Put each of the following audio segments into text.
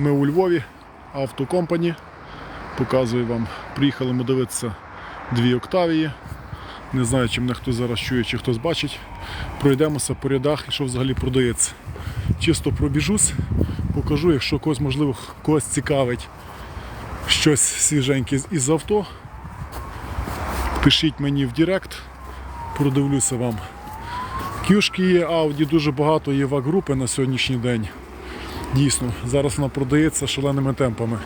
Ми у Львові, автокомпані. Показую вам. Приїхали ми дивитися дві Октавії. Не знаю, чи мене хтось зараз чує, чи хтось бачить. Пройдемося по рядах і що взагалі продається. Чисто пробіжусь, покажу, якщо когось, можливо, когось цікавить щось свіженьке із авто. Пишіть мені в Директ, продивлюся вам. Кюшки є, Ауді дуже багато є вак-групи на сьогоднішній день. Дійсно, зараз вона продається шаленими темпами.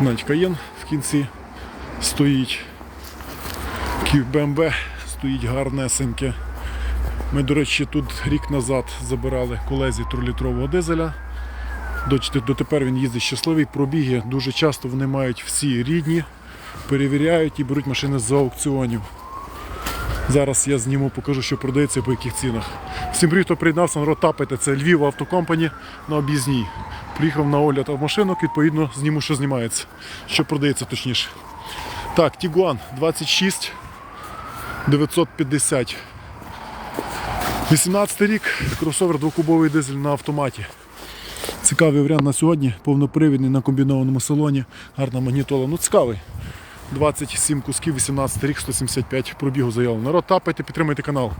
Навіть Каєн в кінці стоїть. БМВ стоїть гарнесеньке. Ми, до речі, тут рік назад забирали колезі 3-літрового дизеля. Дотепер він їздить щасливий. Пробіги дуже часто вони мають всі рідні, перевіряють і беруть машини з аукціонів. Зараз я зніму, покажу, що продається і по яких цінах. Всім привіт, хто приєднався, народ тапайте. Це Львів автокомпані на об'їзній. Приїхав на огляд автомашинок, відповідно, зніму, що знімається. Що продається точніше. Так, Тігуан 26 950. 18 рік, кросовер двокубовий дизель на автоматі. Цікавий варіант на сьогодні, повнопривідний на комбінованому салоні, гарна магнітола. Ну цікавий. 27 кусків, 18 рік, 175 пробігу заявлено. Народ, тапайте, підтримайте канал.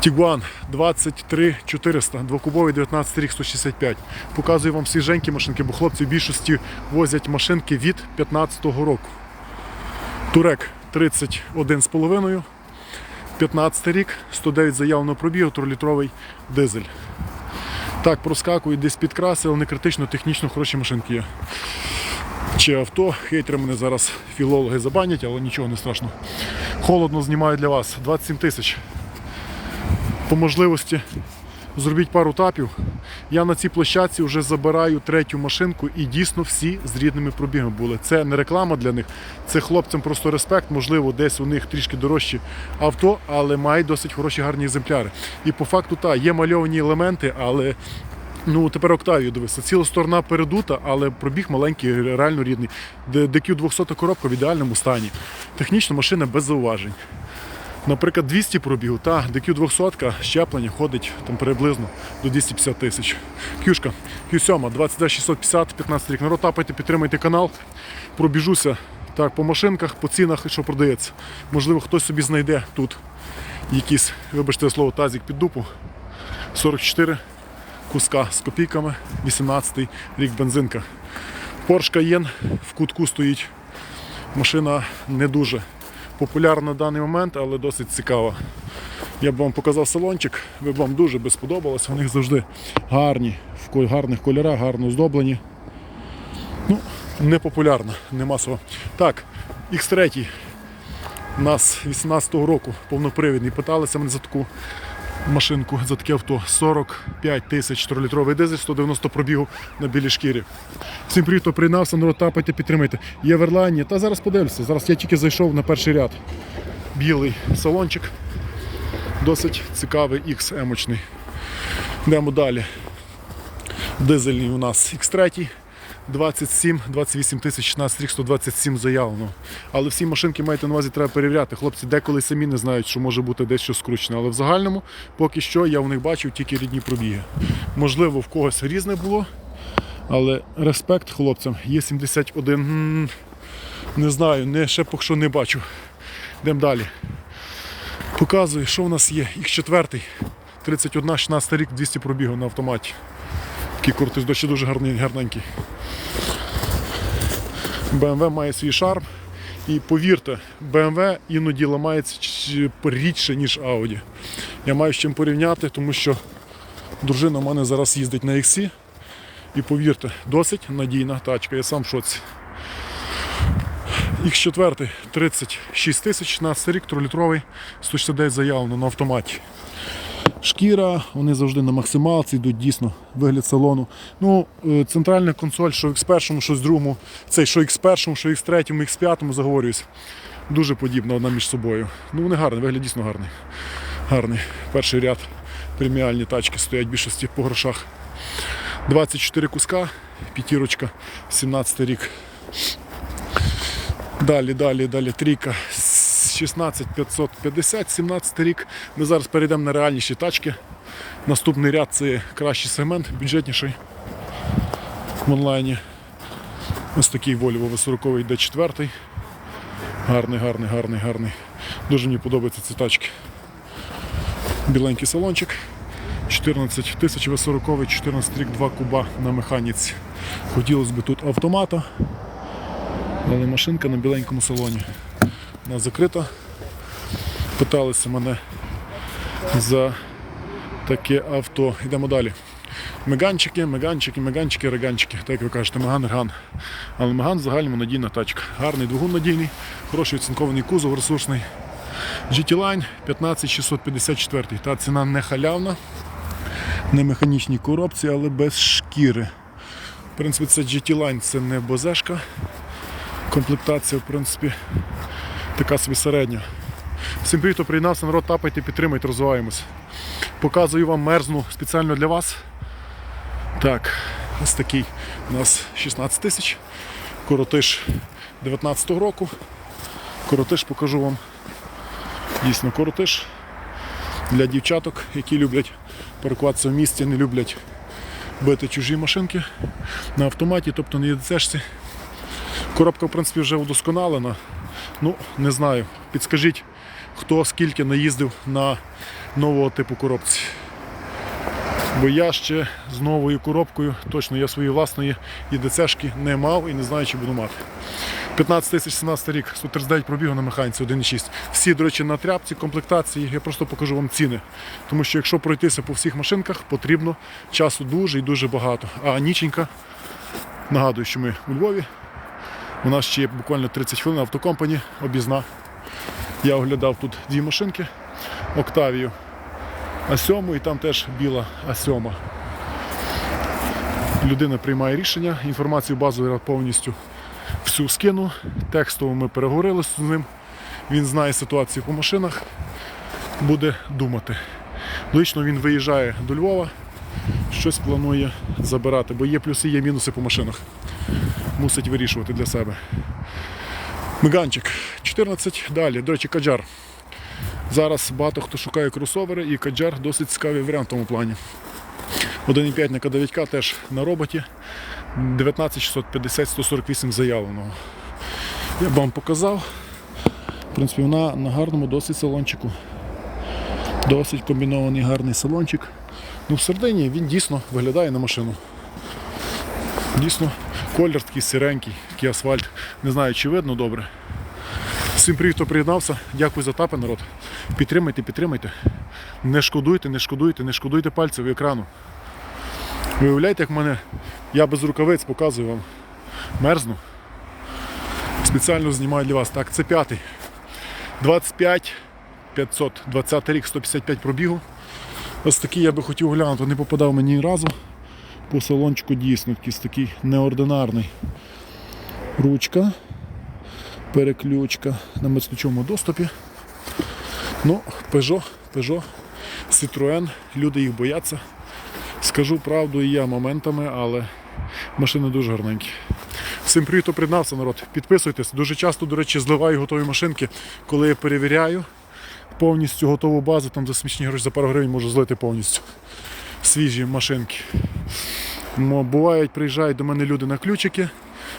Тігуан 23 400, двокубовий 19 рік 165. Показую вам свіженькі машинки, бо хлопці в більшості возять машинки від 15-го року. Турек 31,5, 15 рік, 109 заявленого пробігу, 3-літровий дизель. Так, проскакують десь підкраси, але не критично, технічно хороші машинки є. Чи авто, хейтери мене зараз філологи забанять, але нічого не страшно. Холодно знімаю для вас 27 тисяч. По можливості зробіть пару тапів. Я на цій площадці вже забираю третю машинку і дійсно всі з рідними пробігами були. Це не реклама для них, це хлопцям просто респект. Можливо, десь у них трішки дорожчі авто, але мають досить хороші гарні екземпляри. І по факту так, є мальовані елементи, але. Ну, тепер Октавію дивися. Ціла сторона передута, але пробіг маленький, реально рідний. DQ 200 коробка в ідеальному стані. Технічно машина без зауважень. Наприклад, 200 пробігу, та DQ 200 щеплення ходить там приблизно до 250 тисяч. Кюшка, Q7, 22650, 15 рік. Народ, тапайте, підтримайте канал. Пробіжуся так по машинках, по цінах, що продається. Можливо, хтось собі знайде тут якийсь, вибачте слово, тазик під дупу. 44 куска з копійками, 18-й рік бензинка. Porsche Cayenne в кутку стоїть. Машина не дуже популярна на даний момент, але досить цікава. Я б вам показав салончик, ви б вам дуже би сподобалось. Вони завжди гарні, в гарних кольорах, гарно оздоблені. Ну, не популярна, не масова. Так, X3 у нас 18-го року повнопривідний. Питалися мене за таку машинку, за таке авто. 45 тисяч 4-літровий дизель, 190 пробігу на білій шкірі. Всім привіт, хто приєднався, народ тапайте, підтримайте. Є в Ерлайні, та зараз подивлюся. Зараз я тільки зайшов на перший ряд. Білий салончик. Досить цікавий X емочний. Йдемо далі. Дизельний у нас X3. 27, 28 тисяч 16 рік, 127 заявлено. Але всі машинки маєте на увазі, треба перевіряти. Хлопці деколи самі не знають, що може бути дещо скручено. Але в загальному, поки що, я в них бачив тільки рідні пробіги. Можливо, в когось різне було, але респект хлопцям. Є 71. Не знаю, не, ще поки що не бачу. Йдемо далі. Показую, що в нас є. Х4, 31, 16 рік, 200 пробігу на автоматі. Такий кортис дощі дуже гарний, гарненький. BMW має свій шарм. І повірте, BMW іноді ламається рідше, ніж Audi. Я маю з чим порівняти, тому що дружина в мене зараз їздить на XC. І повірте, досить надійна тачка, я сам в шоці. X4 36 тисяч, 16 рік, 3-літровий, 169 заявлено на автоматі. Шкіра, вони завжди на максималці йдуть дійсно вигляд салону. Ну, е, центральна консоль, що в X1, що в другому, цей що X1, що X3, X5, заговорююсь. Дуже подібна одна між собою. Ну, вони гарні, вигляд дійсно гарний. Гарний. Перший ряд преміальні тачки стоять в більшості по грошах. 24 куска, п'ятірочка, 17 рік. Далі, далі, далі трійка 16550, 17 рік. Ми зараз перейдемо на реальніші тачки. Наступний ряд це кращий сегмент, бюджетніший. в онлайні. Ось такий Volvo V40 D4. Гарний, гарний, гарний, гарний. Дуже мені подобаються ці тачки. Біленький салончик. 14 тисяч V40, 14 рік, 2 куба на механіці. Хотілося б тут автомата, але машинка на біленькому салоні. Вона закрита. Питалися мене за таке авто. Йдемо далі. Меганчики, меганчики, меганчики, реганчики, так як ви кажете, меган, реган. Але меган загальному надійна тачка. Гарний двигун надійний, хороший оцінкований кузов, ресурсний. GT Line 15654. Та ціна не халявна, не механічній коробці, але без шкіри. В принципі, це GT Line, це не бозешка. Комплектація, в принципі, така собі середня. Всім привіт, хто приєднався, народ, тапайте, підтримайте, розвиваємось. Показую вам мерзну спеціально для вас. Так, ось такий у нас 16 тисяч. Коротиш 19-го року. Коротиш покажу вам. Дійсно коротиш для дівчаток, які люблять паркуватися в місті, не люблять бити чужі машинки на автоматі, тобто на ЄДЦшці. Коробка, в принципі, вже удосконалена. Ну, не знаю. Підскажіть, хто скільки наїздив на нового типу коробці. Бо я ще з новою коробкою, точно я своєї власної ІДЦшки не мав і не знаю, чи буду мати. 15 тисяч 17 рік, 139 пробігу на механіці 1.6. Всі, до речі, на тряпці, комплектації. Я просто покажу вам ціни. Тому що якщо пройтися по всіх машинках, потрібно часу дуже і дуже багато. А ніченька, нагадую, що ми у Львові. У нас ще є буквально 30 хвилин автокомпані, обізна. Я оглядав тут дві машинки, Октавію А7 і там теж біла А7. Людина приймає рішення, інформацію базову я повністю всю скину. Текстово ми переговорили з ним. Він знає ситуацію по машинах, буде думати. Лично він виїжджає до Львова, щось планує забирати, бо є плюси, є мінуси по машинах. Мусить вирішувати для себе. Меганчик 14. Далі, до речі, каджар. Зараз багато хто шукає кросовери і каджар досить цікавий варіант в тому плані. 1,5 на К9К теж на роботі. 19650 148 заявленого. Я б вам показав. В принципі, вона на гарному досить салончику. Досить комбінований гарний салончик. Ну, всередині він дійсно виглядає на машину. Дійсно, колір такий сиренький, такий асфальт. Не знаю, чи видно добре. Всім привіт, хто приєднався. Дякую за тапи, народ. Підтримайте, підтримайте. Не шкодуйте, не шкодуйте, не шкодуйте пальців екрану. Виявляєте, як мене я без рукавиць показую вам. Мерзну. Спеціально знімаю для вас. Так, це п'ятий. 25 500, 20 рік, 155 пробігу. Ось такий я би хотів глянути, не попадав мені ні разу. По салончику дійсно якийсь такий неординарний. Ручка, переключка на безключовому доступі. Ну, Peugeot, Peugeot, Citroën, люди їх бояться. Скажу правду і я моментами, але машини дуже гарненькі. Всім привіт, хто приєднався, народ. Підписуйтесь. Дуже часто, до речі, зливаю готові машинки, коли я перевіряю повністю готову базу, там за смішні гроші за пару гривень можу злити повністю свіжі машинки. Бувають, приїжджають до мене люди на ключики.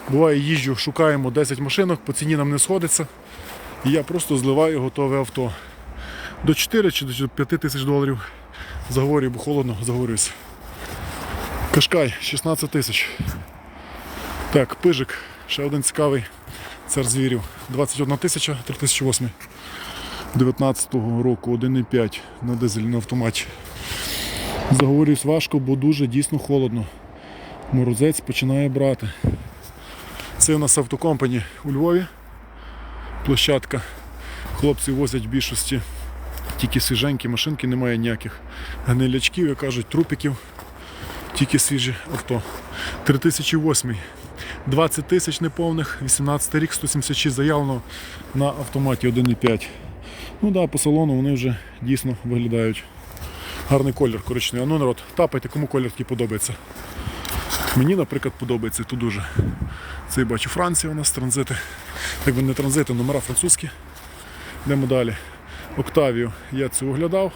Буває, їжджу, шукаємо 10 машинок, по ціні нам не сходиться. І я просто зливаю готове авто. До 4 чи до 5 тисяч доларів заговорюю, бо холодно, заговорююся. Кашкай 16 тисяч. Так, пижик, ще один цікавий цар звірів. 21 тисяча, 3008. 19-го року 1,5 на дизель автоматі. Заговорююсь важко, бо дуже дійсно холодно. Морозець починає брати. Це у нас автокомпані у Львові. Площадка. Хлопці возять в більшості тільки свіженькі машинки, немає ніяких гнилячків, як кажуть, трупиків. Тільки свіжі авто. 3008. 20 тисяч неповних, 18 рік, 176 заявлено на автоматі 1,5. Ну да, по салону вони вже дійсно виглядають. Гарний колір коричневий. А ну народ, тапайте, кому колір такий подобається. Мені, наприклад, подобається тут дуже. Це я бачу Франція у нас транзити. Якби не транзити, номера французькі. Йдемо далі. Октавію я цю оглядав.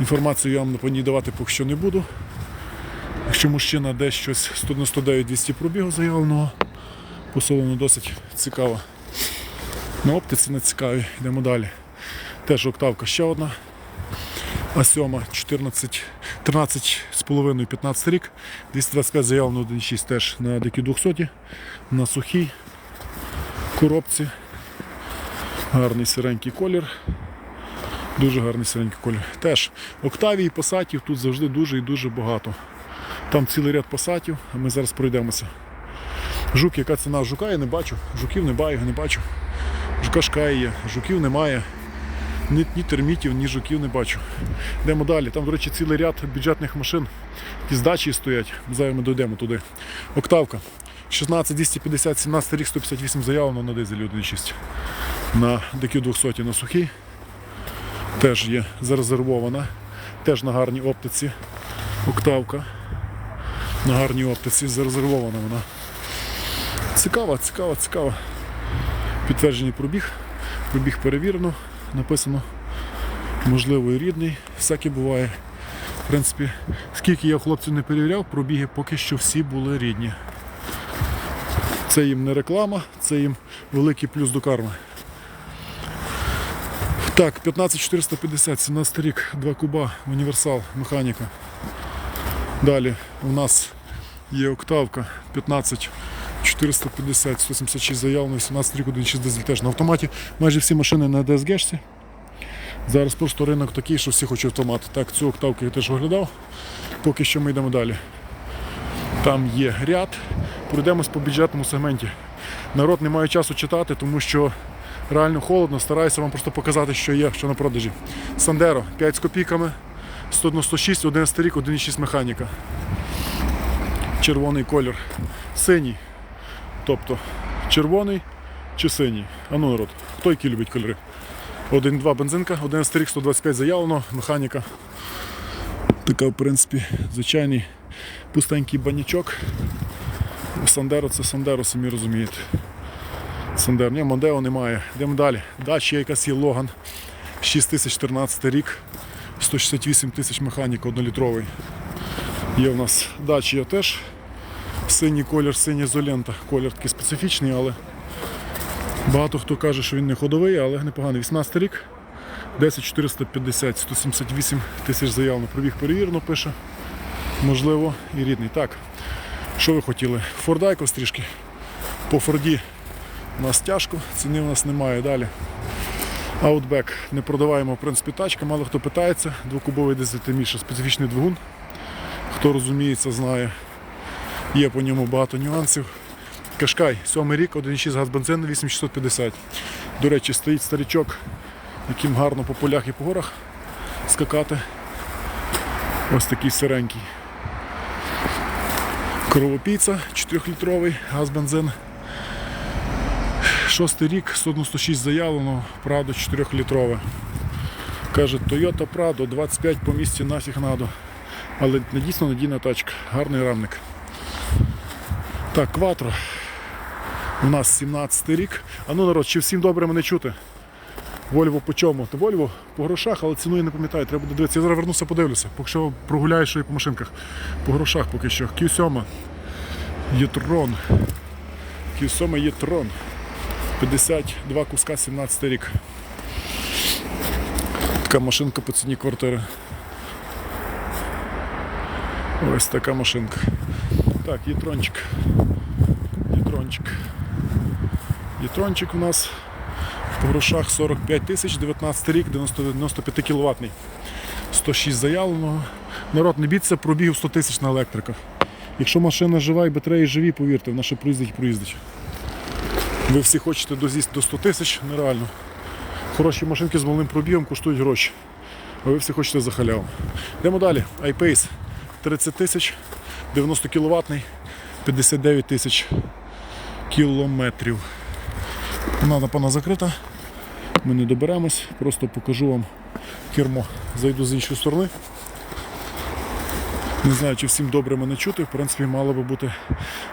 Інформацію я вам по ній давати поки що не буду. Якщо мужчина десь щось 199-200 пробігу заявленого, по салону досить цікаво. На оптиці не цікаві, йдемо далі. Теж октавка ще одна. А сьома 14, 13,5 15 рік, 225 заявлено 1,6 теж на дикі 200, на сухій коробці. Гарний сиренький колір. Дуже гарний сиренький колір. Теж октавій пасатів тут завжди дуже і дуже багато. Там цілий ряд пасатів, а ми зараз пройдемося. Жук, яка ціна жука, я не бачу. Жуків не баю, не бачу. Жука шкає є, жуків немає. Ні, ні термітів, ні жуків не бачу. Йдемо далі. Там, до речі, цілий ряд бюджетних машин, які з дачі стоять. Зараз ми дійдемо туди. Октавка. 16 250, 17 рік, 158 заявлено на дизелі 1.6. На DQ 200 на сухій. Теж є зарезервована. Теж на гарній оптиці. Октавка. На гарній оптиці зарезервована вона. Цікава, цікава, цікава. Підтверджений пробіг. Пробіг перевірено, написано. Можливо, і рідний. Всяке буває. В принципі, скільки я хлопців не перевіряв, пробіги поки що всі були рідні. Це їм не реклама, це їм великий плюс до карми. Так, 15450, 17 рік, 2 куба, універсал, механіка. Далі у нас є октавка 15 450, 176 заявлено, 18 рік, 1.6 дизель теж на автоматі. Майже всі машини на DSG-шці. Зараз просто ринок такий, що всі хочуть автомат. Так, цю октавку я теж оглядав. Поки що ми йдемо далі. Там є ряд. Пройдемось по бюджетному сегменті. Народ не має часу читати, тому що реально холодно. Стараюся вам просто показати, що є, що на продажі. Сандеро 5 з копійками, 196, 11 рік, 1,6 механіка. Червоний колір. Синій. Тобто червоний чи синій. А ну народ, хто який любить кольори? 1,2 бензинка, 11 рік, 125 заявлено, механіка. Така, в принципі, звичайний пустенький банячок. Сандеро це Сандеро, самі розумієте. Сандеро, ні, Мондео немає. Йдемо далі. Ще якась є Логан. 6014 рік, 168 тисяч механіка, однолітровий. Є в нас Dacia теж. Синій колір, синя ізолента. Колір такий специфічний, але багато хто каже, що він не ходовий, але непоганий. 18 рік, 10450, 178 тисяч заявлено. Пробіг перевірено, пише. Можливо, і рідний. Так, що ви хотіли? Фордайко стрішки. По Форді у нас тяжко, ціни у нас немає далі. Outback не продаваємо в принципі тачка, мало хто питається. Двокубовий дизель специфічний двигун. Хто розуміється, знає. Є по ньому багато нюансів. Кашкай, 7 рік, 1,6 газ бензин, 8650. До речі, стоїть старичок, яким гарно по полях і по горах скакати. Ось такий сиренький. Кровопійця 4-літровий, газ бензин. Шостий рік, 196 заявлено, Прадо 4-літрове. Каже, Toyota Prado 25 по місці нафіг надо. Але дійсно надійна тачка, гарний рамник. Так, Кватро. У нас 17 рік. А ну народ, чи всім добре мене чути? Вольво по чому? Та Вольво по грошах, але ціну я не пам'ятаю, треба буде дивитися. Я зараз вернуся, подивлюся, поки що прогуляю, що і по машинках. По грошах поки що. Q7. Єтрон. Q7 Єтрон. 52 куска, 17 рік. Така машинка по ціні квартири. Ось така машинка. Так, єтрончик. Єтрончик. Єтрончик у нас по грошах 45 тисяч, 19 рік, 90, 95 кіловатний. 106 заявленого. Народ, не біться, пробігів 100 тисяч на електриках. Якщо машина жива і батареї живі, повірте, вона ще проїздить і проїздить. Ви всі хочете дозісти до 100 тисяч, нереально. Хороші машинки з малим пробігом коштують гроші. А ви всі хочете за халяву. Йдемо далі. iPace 30 тисяч, 90 кіловатний, 59 тисяч кілометрів. Вона напевно закрита. Ми не доберемось, просто покажу вам кермо. Зайду з іншої сторони. Не знаю, чи всім добре мене чути. В принципі, мало би бути.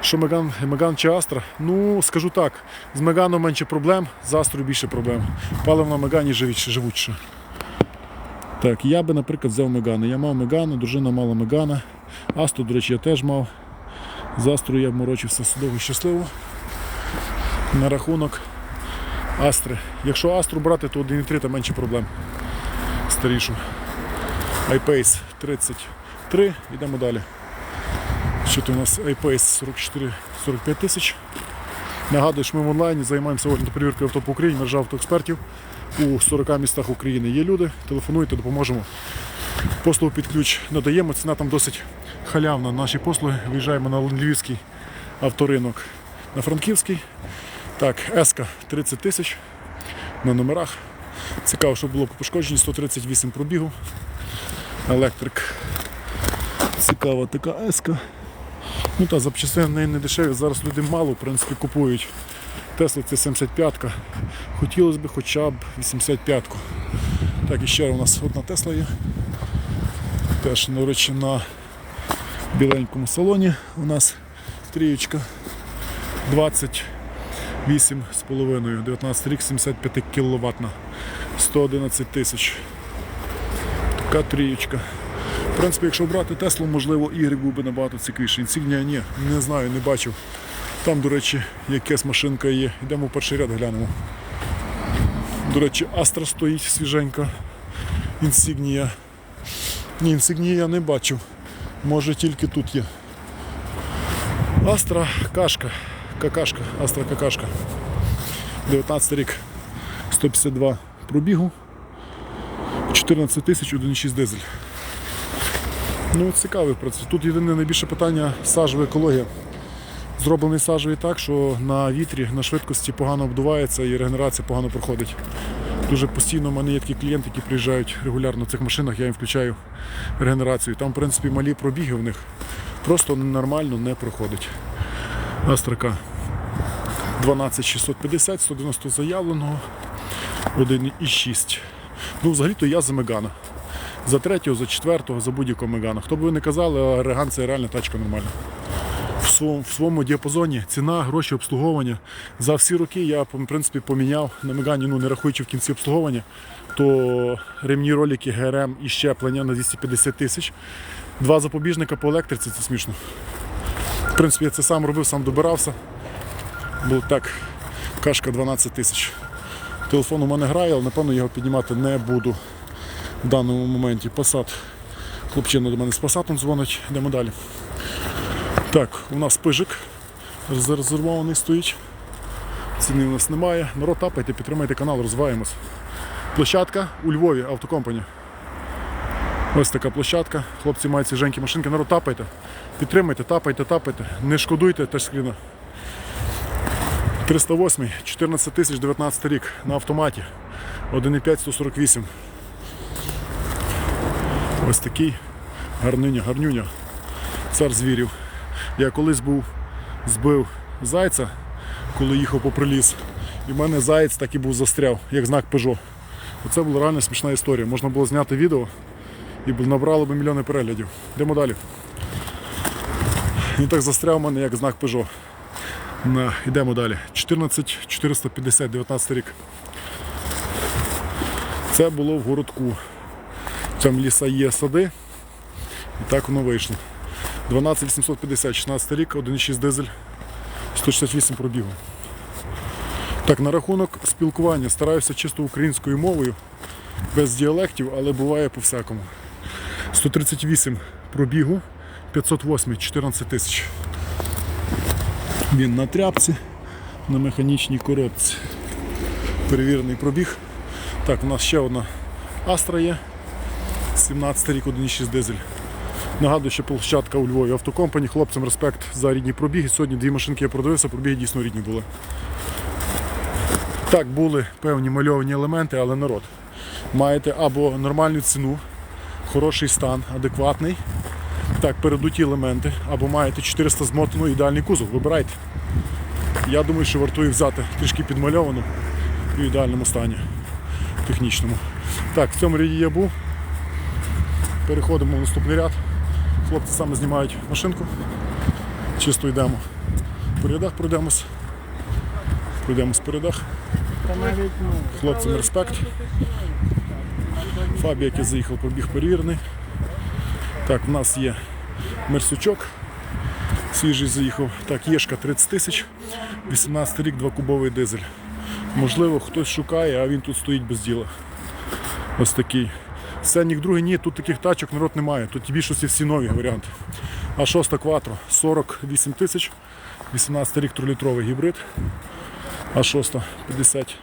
Що Меган, Меган чи Астра? Ну, скажу так, з Меганом менше проблем, з Астрою більше проблем. Паливо на Мегані живіч- живучіше. Так, я би, наприклад, взяв Мегана. Я мав Мегана, дружина мала Мегана. Асту, до речі, я теж мав. З Астрою я морочився судово щасливо. На рахунок Астри. Якщо Астру брати, то 1,3 там менше проблем. Старішу. iPace 33. Йдемо далі. Що то у нас iPace 44-45 тисяч. Нагадую, що ми в онлайні займаємося оглядом перевіркою авто по Україні, мережа автоекспертів. У 40 містах України є люди. Телефонуйте, допоможемо. Послугу під ключ надаємо. Ціна там досить халявна. Наші послуги. Виїжджаємо на Львівський авторинок на Франківський. Так, Еска 30 тисяч на номерах. Цікаво, що було по пошкодженні 138 пробігу. Електрик. Цікава така еска. Ну та запчастини не дешеві. Зараз люди мало в принципі купують. Тесла це 75-ка. Хотілося б хоча б 85-ку. Так, і ще у нас одна Тесла є. Теж, до біленькому салоні у нас трієчка 28,5, 19 рік, 75 кВт, 111 тисяч. Така трієчка. В принципі, якщо брати Теслу, можливо, ігри був би набагато цікавіший. Інсігнія ні, не знаю, не бачив. Там, до речі, якась машинка є. Йдемо в перший ряд глянемо. До речі, Астра стоїть свіженька. Інсігнія. Ні, інсигнії я не бачив. Може тільки тут є. Астра кашка. Какашка. Астра какашка. 19 рік. 152 пробігу. 14 тисяч 1,6 дизель. Ну, цікавий процес. Тут єдине найбільше питання сажова екологія. Зроблений сажевий так, що на вітрі, на швидкості погано обдувається і регенерація погано проходить. Дуже постійно в мене є такі клієнти, які приїжджають регулярно в цих машинах, я їм включаю регенерацію. Там, в принципі, малі пробіги в них просто нормально не проходить. Астрака 12650, 190 заявленого, 1,6. Ну, взагалі-то я за Мегана. За третього, за четвертого, за будь-якого Мегана. Хто б ви не казали, а Реган це реальна тачка нормальна. В своєму, діапазоні ціна, гроші, обслуговування. За всі роки я в принципі поміняв на Мегані, ну не рахуючи в кінці обслуговування, то ремні ролики, ГРМ і щеплення на 250 тисяч. Два запобіжника по електриці це смішно. В принципі, я це сам робив, сам добирався. Був так, кашка 12 тисяч. Телефон у мене грає, але напевно його піднімати не буду в даному моменті. Passat. Хлопчина до мене з Passat дзвонить, йдемо далі. Так, у нас пижик зарезервований стоїть. Ціни у нас немає. Народ тапайте, підтримайте канал, розвиваємось. Площадка у Львові, автокомпанія. Ось така площадка. Хлопці мають свіженькі машинки. Народ тапайте. Підтримайте, тапайте, тапайте. Не шкодуйте тачскріна. 308, 14 тисяч 19 рік на автоматі. 1,5 148. Ось такий гарниня, гарнюня. Цар звірів. Я колись був збив зайця, коли їхав по приліс. І в мене заєць так і був застряв, як знак Peugeot. Оце була реально смішна історія. Можна було зняти відео і набрало б мільйони переглядів. Йдемо далі. Він так застряв у мене, як знак Peugeot. Йдемо далі. 14 450, 19 рік. Це було в городку. Там ліса є сади. І так воно вийшло. 12850, 16 рік, 1,6 дизель, 168 пробігу. Так, на рахунок спілкування стараюся чисто українською мовою, без діалектів, але буває по-всякому. 138 пробігу, 508, 14 тисяч. Він на тряпці, на механічній коробці. Перевірений пробіг. Так, у нас ще одна Астра є. 17 рік, 1,6 дизель. Нагадую, що площадка у Львові автокомпані. Хлопцям респект за рідні пробіги. Сьогодні дві машинки я продивився, пробіги дійсно рідні були. Так, були певні мальовані елементи, але народ. Маєте або нормальну ціну, хороший стан, адекватний. Так, передуті елементи, або маєте 400 змотану ідеальний кузов. Вибирайте. Я думаю, що вартує взяти трішки підмальовану і в ідеальному стані технічному. Так, в цьому ряді я був. Переходимо в наступний ряд. Хлопці саме знімають машинку. Чисто йдемо. По рядах пройдемось. Пройдемось по рядах. Хлопцям респект. Фабі, який заїхав, пробіг перевірений. Так, у нас є Мерсучок. Свіжий заїхав. Так, Єшка 30 тисяч, 18 рік, 2 кубовий дизель. Можливо, хтось шукає, а він тут стоїть без діла. Ось такий. Сенік другий ні, тут таких тачок народ немає. Тут більшості всі нові варіанти. А шоста кватро 48 тисяч, 18 рік 3-літровий гібрид. А шоста 50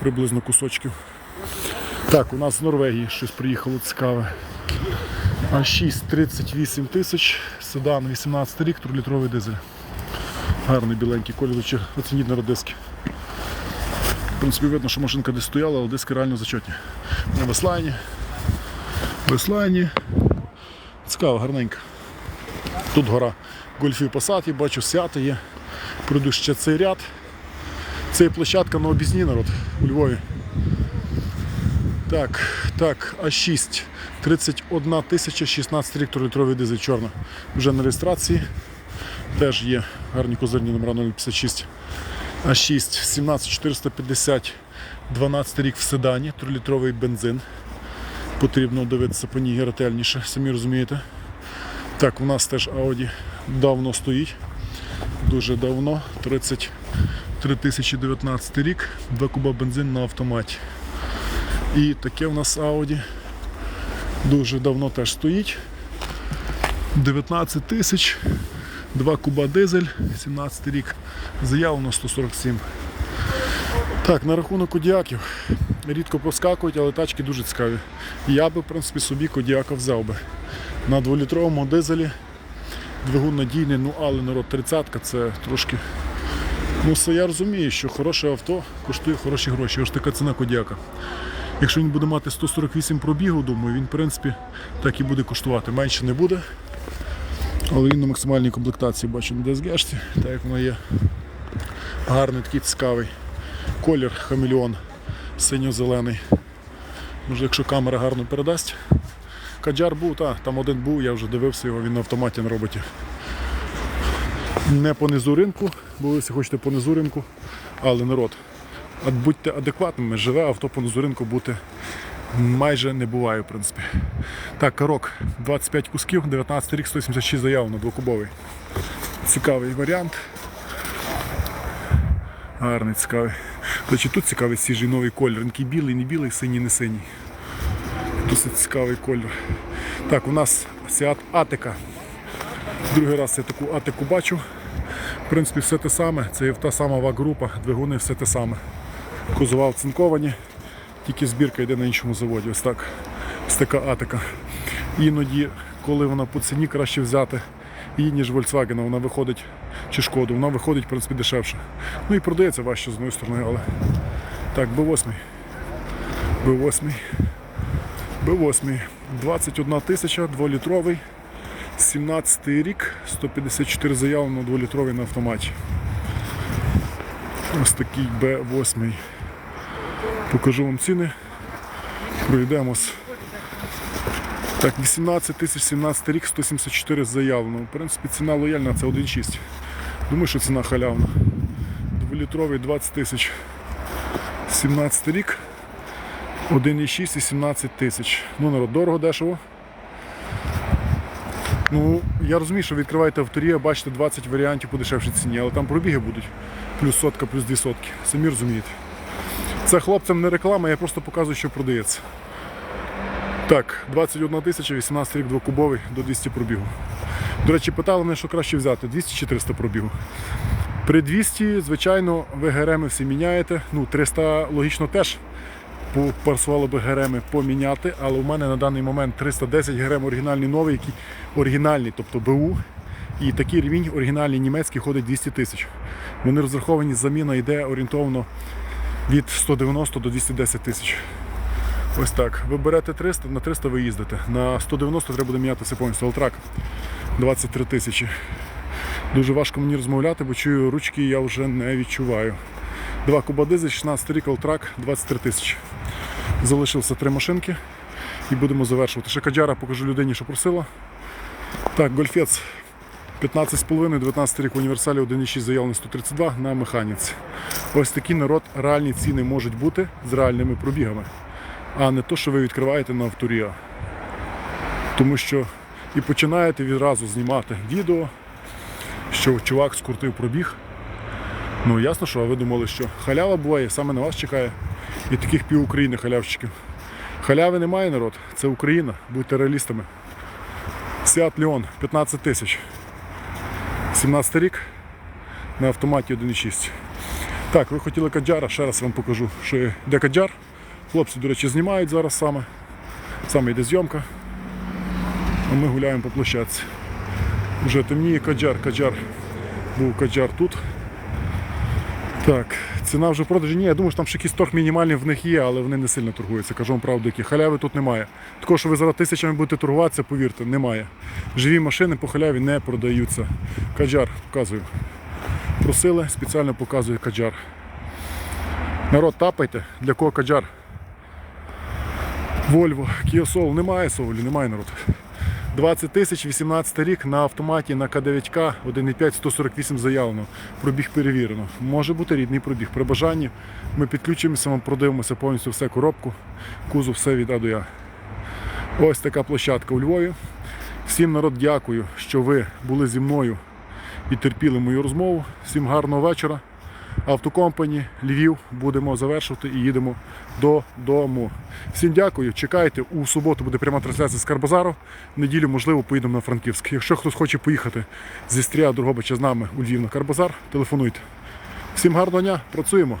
приблизно кусочків. Так, у нас з Норвегії щось приїхало цікаве. А6 38 тисяч, седан 18 рік, 3-літровий дизель. Гарний біленький колір, оцініть на диски. В принципі, видно, що машинка десь стояла, але диски реально зачетні. На веслайні. Веслайні. Цікаво, гарненько. Тут гора гольфів Passat, бачу, сяти є. Пройду ще цей ряд. Це площадка на обізні народ у Львові. Так, так, А6. 31 тисяча 16 рік 3-літровий дизель чорна. Вже на реєстрації. Теж є гарні козирні номера 056. А6 17450, 12 рік в седані, 3-літровий бензин. Потрібно дивитися по ній ретельніше, самі розумієте. Так, у нас теж Audi давно стоїть. Дуже давно. 33 2019 рік, 2 куба бензин на автоматі. І таке у нас Audi дуже давно теж стоїть. 19 тисяч, 2 куба дизель, 17 рік, заявлено 147. Так, на рахунок кодіаків. Рідко проскакують, але тачки дуже цікаві. Я би, в принципі, собі кодіака взяв би. На 2-літровому дизелі двигун надійний, ну але народ 30-ка це трошки. Ну, все я розумію, що хороше авто коштує хороші гроші. Ось така ціна кодіака. Якщо він буде мати 148 пробігу, думаю, він в принципі так і буде коштувати. Менше не буде. Але він на максимальній комплектації бачу на DSG, так як воно є. Гарний такий цікавий. Колір хамелеон синьо-зелений. Може, якщо камера гарно передасть. Каджар був, та, там один був, я вже дивився його, він на автоматі на роботі. Не по низу ринку, бо ви всі хочете по низу ринку, але народ. Будьте адекватними, живе авто по низу ринку бути майже не буває, в принципі. Так, корок 25 кусків, 19 рік, 176 заявлено, двокубовий. Цікавий варіант. Гарний, цікавий. Речі, тут цікавий свіжий новий колір. Він білий, не білий, синій, не синій. Досить цікавий колір. Так, у нас Seat Атика. Другий раз я таку Атику бачу. В принципі, все те саме. Це та сама ВАГ-група, двигуни все те саме. Кузова оцинковані, тільки збірка йде на іншому заводі. Ось так. Ось така Атика. Іноді, коли вона по ціні краще взяти її, ніж Volkswagen, вона виходить, чи шкоду, вона виходить в принципі дешевше. Ну і продається важче з однієї сторони, але так, Б8. Б8. Б8. 21 тисяча, 2-літровий. 17 рік, 154 заявлено 2-літровий на автоматі. Ось такий Б8. Покажу вам ціни. Пройдемось. Так, 18 тисяч 17 рік, 174 заявлено. В принципі, ціна лояльна, це 1,6. Думаю, що ціна халявна. 2-літровий 20 тисяч. 17 рік. 1,6 і 17 тисяч. Ну, народ, дорого, дешево. Ну, я розумію, що відкриваєте авторія, бачите 20 варіантів по дешевшій ціні, але там пробіги будуть. Плюс сотка, плюс дві сотки. Самі розумієте. Це хлопцям не реклама, я просто показую, що продається. Так, 21 тисяча, 18 рік двокубовий до 200 пробігу. До речі, питали мене, що краще взяти, 200 чи 300 пробігу. При 200, звичайно, ви ГРМи всі міняєте. Ну, 300 логічно теж попарсувало би ГРМи поміняти, але у мене на даний момент 310 ГРМ оригінальний новий, який оригінальний, тобто БУ. І такий рівень оригінальний німецький ходить 200 тисяч. Вони розраховані, заміна йде орієнтовно від 190 до 210 тисяч. Ось так. Ви берете 300, на 300 ви їздите. На 190 треба буде міняти все повністю. Алтрак 23 тисячі. Дуже важко мені розмовляти, бо чую ручки я вже не відчуваю. Два куба дизель, 16 рік, Алтрак, 23 тисячі. Залишилося три машинки і будемо завершувати. Ще Каджара покажу людині, що просила. Так, гольфець 15,5, 19 рік в універсалі 1,6 заявлено 132 на механіці. Ось такі народ реальні ціни можуть бути з реальними пробігами, а не то, що ви відкриваєте на авторія. Тому що і починаєте відразу знімати відео, що чувак скрутив пробіг. Ну ясно, що ви думали, що халява буває, саме на вас чекає. І таких пів України халявщиків. Халяви немає народ, це Україна, будьте реалістами. Сіат Леон 15 тисяч. 17 рік на автоматі 1.6. Так, ви хотіли каджара, ще раз вам покажу, що є- де каджар. Хлопці, до речі, знімають зараз саме. Саме йде зйомка. А ми гуляємо по площадці. Вже темніє каджар, каджар. Був каджар тут. Так, ціна вже в продажі. Ні, я думаю, що там ще якийсь торг мінімальний в них є, але вони не сильно торгуються. Кажу вам правду, які халяви тут немає. Такого, що ви зараз тисячами будете торгуватися, повірте, немає. Живі машини по халяві не продаються. Каджар, показую. Просили, спеціально показую каджар. Народ, тапайте, для кого каджар. Вольво, Soul, немає Соулі, немає народ. 20 тисяч, 18 рік на автоматі на К9К 1,5 148 заявлено. Пробіг перевірено. Може бути рідний пробіг. При бажанні ми підключимося, вам продивимося повністю все коробку, кузов, все від А. Ось така площадка у Львові. Всім народ дякую, що ви були зі мною і терпіли мою розмову. Всім гарного вечора. Автокомпані Львів будемо завершувати і їдемо додому. Всім дякую. Чекайте. У суботу буде пряма трансляція з Карбазару. Неділю, можливо, поїдемо на Франківськ. Якщо хтось хоче поїхати зі Стрія Другобича з нами у Львів на Карбазар, телефонуйте. Всім гарного дня, працюємо.